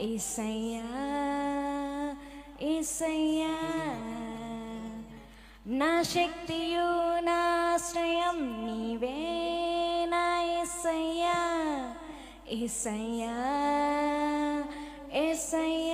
ఏసయ్యా ఏసయ్యా నా శక్తియు నా ఆశ్రయం నీవే నా ఏసయ్యా ఏసయ్యా ఏసయ్యా నీ